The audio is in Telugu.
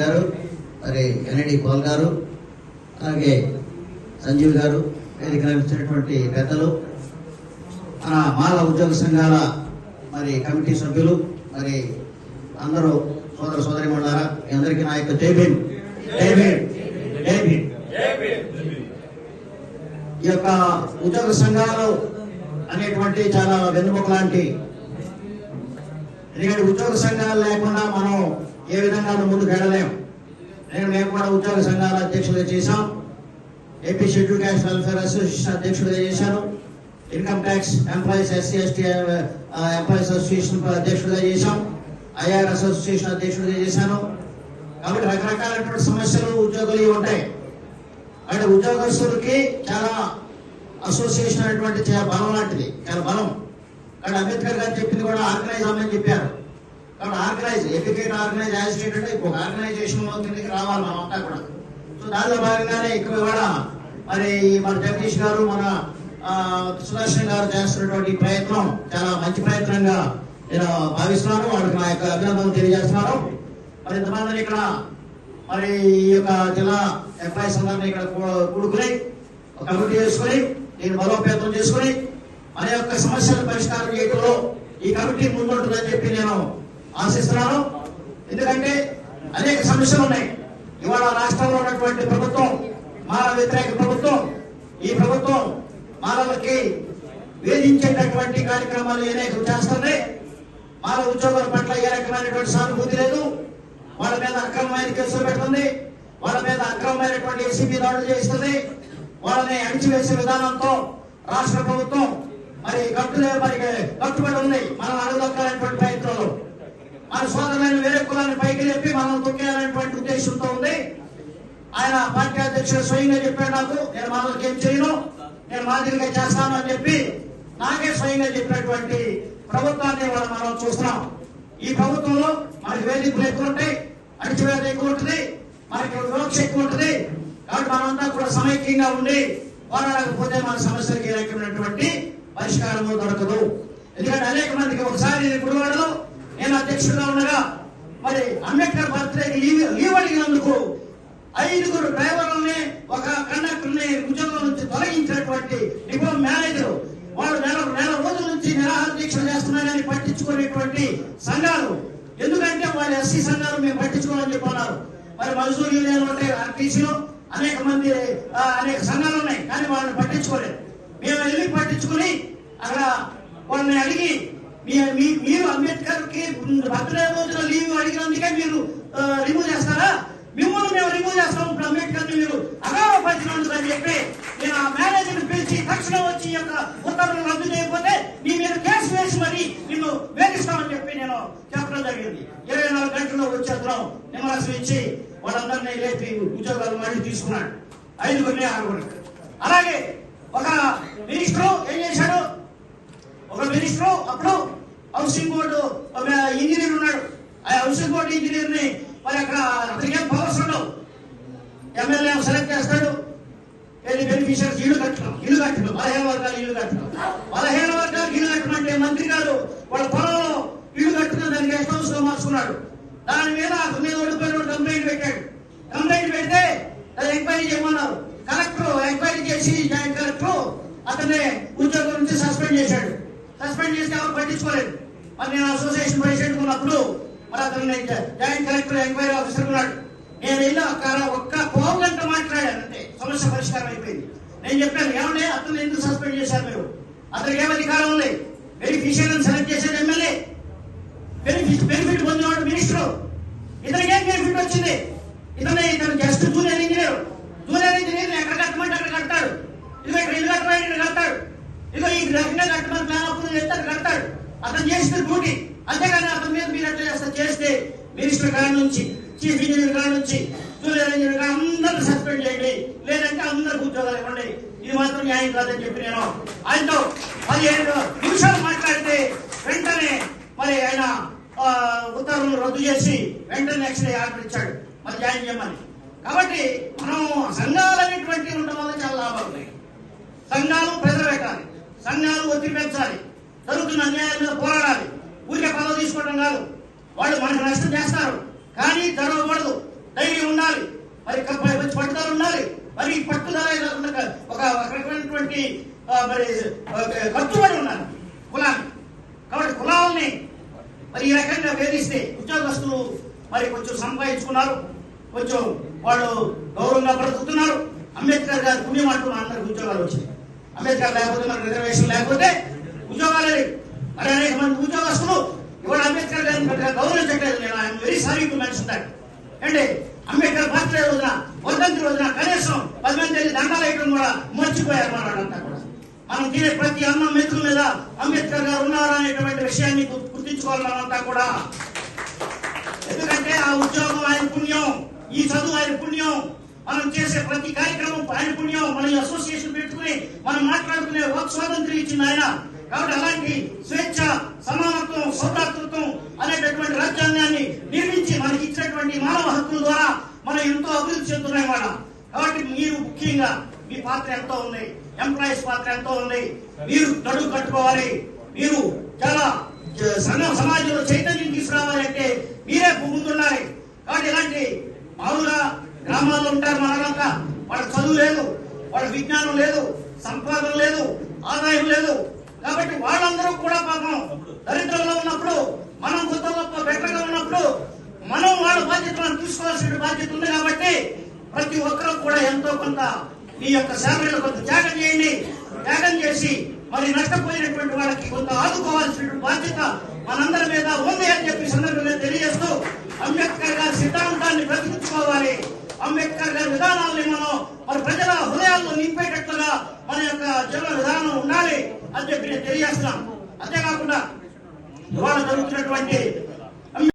గారు మరి ఎన్ఐడి పాల్ గారు అలాగే సంజీవ్ గారు వేదిక వచ్చినటువంటి పెద్దలు మన మాల ఉద్యోగ సంఘాల మరి కమిటీ సభ్యులు మరి అందరూ సోదర సోదరి మండలారా మీ అందరికీ నా యొక్క జై భీమ్. జై భీమ్. జై భీమ్. ఈ యొక్క ఉద్యోగ సంఘాలు అనేటువంటి చాలా వెన్నుముక లాంటి ఎందుకంటే ఉద్యోగ సంఘాలు లేకుండా మనం ఏ విధంగా ముందుకు వెళ్ళలేము నేను మేము కూడా ఉద్యోగ సంఘాల అధ్యక్షులుగా చేశాం. AP schedule caste welfare association అధ్యక్షుడిగా చేశాను income tax employees SC ST employees association అధ్యక్షుడిగా చేశాం. ఐఆర్ అసోసియేషన్ అధ్యక్షుడిగా చేశాను. కాబట్టి రకరకాలైనటువంటి సమస్యలు ఉద్యోగులు ఉంటాయి. అంటే ఉద్యోగస్తులకి చాలా అసోసియేషన్ అనేటువంటి చాలా బలం లాంటిది. చాలా బలం. కానీ అంబేద్కర్ గారు చెప్పింది కూడా ఆర్గనైజ్ అవ్వమని చెప్పారు. కాబట్టి ఆర్గనైజ్ ఎడ్యుకేట్ ఆర్గనైజ్ యాజిటేట్ అంటే ఒక ఆర్గనైజేషన్ కిందకి రావాలి మనం అంతా కూడా. సో దానిలో భాగంగానే ఇక్కడ కూడా మరి మన జగదీష్ గారు మన ఆ, సుదర్శన్ గారు చేస్తున్నటువంటి ప్రయత్నం చాలా మంచి ప్రయత్నంగా నేను భావిస్తున్నాను. వాళ్ళకి నా యొక్క అభినందనలు తెలియజేస్తున్నాను. మరి ఇంతమందిని ఇక్కడ మరి ఈ యొక్క జిల్లా ఎంప్లాయీస్ అందరినీ ఇక్కడ కూ- కూడుకుని ఒక కమిటీ చేసుకుని నేను బలోపేతం చేసుకుని మన యొక్క సమస్యల పరిష్కారం చేయడంలో ఈ కమిటీ ముందుంటుందని చెప్పి నేను ఆశిస్తున్నాను. ఎందుకంటే అనేక సమస్యలు ఉన్నాయి. ఇవాళ రాష్ట్రంలో ఉన్నటువంటి ప్రభుత్వం మానవ వ్యతిరేక ప్రభుత్వం ఈ ప్రభుత్వం మానవులకి వేధించేటటువంటి కార్యక్రమాలు అనేక చేస్తుంది మానవ ఉద్యోగుల పట్ల ఏ రకమైనటువంటి సానుభూతి లేదు. వాళ్ళ మీద అక్రమమైన కేసులు పెడుతుంది. వాళ్ళ మీద అక్రమమైనటువంటి ఏసీబీ దాడులు చేస్తుంది. వాళ్ళని అణిచివేసే విధానంతో రాష్ట్ర ప్రభుత్వం మరి కట్టులే మరి కట్టుబడి ఉన్నాయి మనం అడగదొక్కాలనేటువంటి ప్రయత్నంలో. మన సోదరులైన వేరే కులాన్ని పైకి లేపి మనం తొక్కేయాలనేటువంటి ఉద్దేశంతో ఉంది. ఆయన పార్టీ అధ్యక్షుడు స్వయంగా చెప్పాడు నాకు నేను మామూలుగా ఏం చేయను నేను మాదిరిగా చేస్తాను అని చెప్పి నాకే స్వయంగా చెప్పినటువంటి ప్రభుత్వాన్ని ఇవాళ మనం చూస్తున్నాం. ఈ ప్రభుత్వంలో మనకి వేదికలు ఎక్కువ ఉంటాయి అణిచివేత ఎక్కువ ఉంటుంది మనకి వివక్ష ఎక్కువ ఉంటుంది. కాబట్టి మనమంతా కూడా సమైక్యంగా ఉండి పోరాడకపోతే మన సమస్యలకు ఏ రకమైనటువంటి పరిష్కారము దొరకదు. ఎందుకంటే అనేక మందికి ఒకసారి గుడివాడలో నేను అధ్యక్షుడిగా ఉండగా మరి అంబేద్కర్ బర్త్డేకి లీవ్ లీవ్ అడిగినందుకు ఐదుగురు డ్రైవర్లని ఒక కండక్టర్ని ఉద్యోగం నుంచి తొలగించినటువంటి డిపో మేనేజర్ వాళ్ళు నెల నెల రోజుల నుంచి నిరాహార దీక్షలు చేస్తున్నారని పట్టించుకునేటువంటి సంఘాలు. ఎందుకంటే వాళ్ళ ఎస్సీ సంఘాలు మేము పట్టించుకోవాలని చెప్పన్నారు. మరి మజదూర్ యూనియన్ ఉంటే ఆర్టీసీలో అనేక మంది ఆ, అనేక సంఘాలు ఉన్నాయి కానీ వాళ్ళని పట్టించుకోలేదు. మేము వెళ్ళి పట్టించుకుని అక్కడ వాళ్ళని అడిగి మీరు అంబేద్కర్కి బర్త్డే రోజున లీవ్ అడిగినందుకే మీరు రిమూవ్ చేస్తారా? మిమ్మల్ని మేము రిమూవ్ చేస్తాం ఇప్పుడు అంబేద్కర్ని మీరు అగౌరవపరిచినందుకు అని చెప్పి నేను ఆ మేనేజర్ పిలిచి తక్షణం వచ్చి యొక్క ఉత్తర్వులు రద్దు చేయకపోతే నీ మీద కేసు వేసి మరి నిన్ను వేధిస్తామని చెప్పి నేను చెప్పడం జరిగింది. ఇరవై నాలుగు గంటల్లో వచ్చేద్దాం నిమ్మరసం ఇచ్చి వాళ్ళందరినీ లేపి ఉద్యోగాలు మళ్ళీ తీసుకున్నాడు. ఐదుగురిని ఆరుగురు అలాగే ఒక మినిస్టర్ ఏం చేశాడు? ఒక మినిస్టర్ అప్పుడు హౌసింగ్ బోర్డు ఒక ఇంజనీర్ ఉన్నాడు. ఆ హౌసింగ్ బోర్డు ఇంజనీర్ని మరి అక్కడ అతనికి ఏం పవర్స్ ఉండవు ఎమ్మెల్యే సెలెక్ట్ చేస్తాడు. వెళ్ళి బెనిఫిషియర్స్ ఇల్లు కట్టడం ఇల్లు కట్టడం పదిహేను వర్గాలు ఇల్లు కట్టడం. పదిహేను వర్గాలు ఇల్లు కట్టడం అంటే మంత్రి గారు వాళ్ళ పొలంలో ఇల్లు కట్టిన దానికి గెస్ట్ హౌస్లో మార్చుకున్నాడు. దాని మీద అతని మీద ఓడిపోయిన కంప్లైంట్ పెట్టాడు. కంప్లైంట్ పెడితే అది ఎంక్వైరీ చేయమన్నారు. కలెక్టర్ ఎంక్వైరీ చేసి జాయింట్ కలెక్టర్ అతన్ని ఉద్యోగం నుంచి సస్పెండ్ చేశాడు. సస్పెండ్ చేసి ఎవరు పట్టించుకోలేదు. మరి నేను అసోసియేషన్ ప్రెసిడెంట్ ఉన్నప్పుడు మరి అతను జాయింట్ కలెక్టర్ ఎంక్వైరీ ఆఫీసర్ ఉన్నాడు. నేను వెళ్ళి ఒక్క పావు గంట మాట్లాడానంటే సమస్య పరిష్కారం అయిపోయింది. నేను చెప్పాను ఏమంటే అతను ఎందుకు సస్పెండ్ చేశారు మీరు? అతనికి ఏం అధికారం ఉంది? బెనిఫిషియర్ సెలెక్ట్ చేసేది ఎమ్మెల్యే. బెనిఫిట్ బెనిఫిట్ పొందినవాడు మినిస్టర్ ఇతనికి ఏం బెనిఫిట్ వచ్చింది? ఇతను ఇతను just junior engineer junior engineer ఎక్కడ కట్టమంటే అక్కడ కట్టాడు ఇదిగో ఇక్కడ ఇల్లు కట్టమని ఇక్కడ కడతాడు ఇదిగో ఈ రకంగా కట్టమని ప్లాన్ అప్పుడు చేస్తే అక్కడ కడతాడు అతను చేసిన డ్యూటీ. అంతేగాని అతని మీద మీరు ఎట్లా చేస్తారు? చేస్తే మినిస్టర్ కాడ నుంచి చీఫ్ ఇంజనీర్ కాడ నుంచి జూనియర్ ఇంజనీర్ కాడ అందరూ సస్పెండ్ చేయండి. లేదంటే అందరికి ఉద్యోగాలు ఇవ్వండి ఇది మాత్రం న్యాయం కాదని చెప్పి నేను ఆయనతో పదిహేను నిమిషాలు మాట్లాడితే వెంటనే మరి ఆయన ఆ, ఉత్తర్వులు రద్దు చేసి వెంటనే నెక్స్ట్ డే ఆర్డర్ ఇచ్చాడు. మరి జాయిన్ చేయమని. కాబట్టి మనం సంఘాలు అనేటువంటివి ఉండడం వల్ల చాలా లాభాలు ఉన్నాయి. సంఘాలు ప్రజలు పెట్టాలి సంఘాలు ఒత్తిడి పెంచాలి. జరుగుతున్న అన్యాయం మీద పోరాడాలి. ఊరికే పదవి తీసుకోవడం కాదు. వాళ్ళు మనకు నష్టం చేస్తారు. కానీ జరగకూడదు ధైర్యం ఉండాలి. మరి పట్టుదల ఉండాలి. మరి ఈ పట్టుదల ఒక రకమైనటువంటి మరి కట్టుబడి ఉండాలి కులాన్ని. కాబట్టి కులాలని మరి ఈ రకంగా వేధిస్తే ఉద్యోగస్తులు మరి కొంచెం సంపాదించుకున్నారు. కొంచెం వాళ్ళు గౌరవంగా బ్రతుకుతున్నారు. అంబేద్కర్ గారు పుణ్యం అంటూ అందరికి ఉద్యోగాలు వచ్చాయి. అంబేద్కర్ లేకపోతే మరి రిజర్వేషన్ లేకపోతే ఉద్యోగాలు. లేవు. మరి అనేక మంది ఉద్యోగస్తులు? ఇవాళ అంబేద్కర్ గారిని పెద్దగా గౌరవించట్లేదు నేను I'm very sorry to mention that అంటే అంబేద్కర్ బర్త్డే రోజున వర్ధంతి రోజున కనీసం పది మంది వెళ్ళి దండాలు వేయడం కూడా మర్చిపోయారు మన వాళ్ళంతా కూడా. మనం తినే ప్రతి అన్నం మెతుకు మీద అంబేద్కర్ గారు ఉన్నారా అనేటువంటి విషయాన్ని గు- గుర్తించుకోవాలి మనంతా కూడా. ఎందుకంటే ఆ ఉద్యోగం ఆయన పుణ్యం ఈ చదువు ఆయన పుణ్యం మనం చేసే ప్రతి కార్యక్రమం ఆయన పుణ్యం. మన అసోసియేషన్ పెట్టుకుని మనం మాట్లాడుకునే వాక్ స్వాతంత్రం ఇచ్చింది ఆయన. కాబట్టి అలాంటి స్వేచ్ఛ సమానత్వం సౌదాతృత్వం అనేటటువంటి రాజ్యాంగాన్ని నిర్మించి మనకి ఇచ్చినటువంటి మానవ హక్కుల ద్వారా మనం ఎంతో అభివృద్ధి చెందుతున్నాయి వాళ్ళ కాబట్టి మీరు ముఖ్యంగా మీ పాత్ర ఎంతో ఉంది ఎంప్లాయీస్ పాత్ర ఎంతో ఉంది. మీరు గడువు కట్టుకోవాలి. మీరు చాలా సమాజంలో చైతన్యం తీసుకురావాలి అంటే మీరే ముందుండాలి కాబట్టి ఇలాంటి మామూలుగా గ్రామాల్లో ఉంటారు మనలంతా వాళ్ళ చదువు లేదు వాళ్ళ విజ్ఞానం లేదు సంపాదన లేదు ఆదాయం లేదు. కాబట్టి వాళ్ళందరూ కూడా పాపం దరిద్రంలో ఉన్నప్పుడు మనం కొత్త గొప్ప బెటర్గా ఉన్నప్పుడు మనం వాళ్ళ బాధ్యతలను తీసుకోవాల్సిన బాధ్యత ఉంది కాబట్టి ప్రతి ఒక్కరూ కూడా ఎంతో కొంత మీ యొక్క సేవలు కొంత త్యాగం చేయండి. త్యాగం చేసి మరి నష్టపోయినటువంటి వాళ్ళకి కొంత ఆదుకోవాల్సిన బాధ్యత మనందరి మీద ఉంది అని చెప్పి సందర్భంగా తెలియజేస్తూ అంబేద్కర్ గారి సిద్ధాంతాన్ని బ్రతికించుకోవాలి. అంబేద్కర్ గారి విధానాల్ని మనం మరి ప్రజల హృదయాల్లో నింపేటట్లు మన యొక్క జీవన విధానం ఉండాలి అని చెప్పి నేను తెలియజేస్తున్నాను. అంతేకాకుండా ఇవాళ జరుగుతున్నటువంటి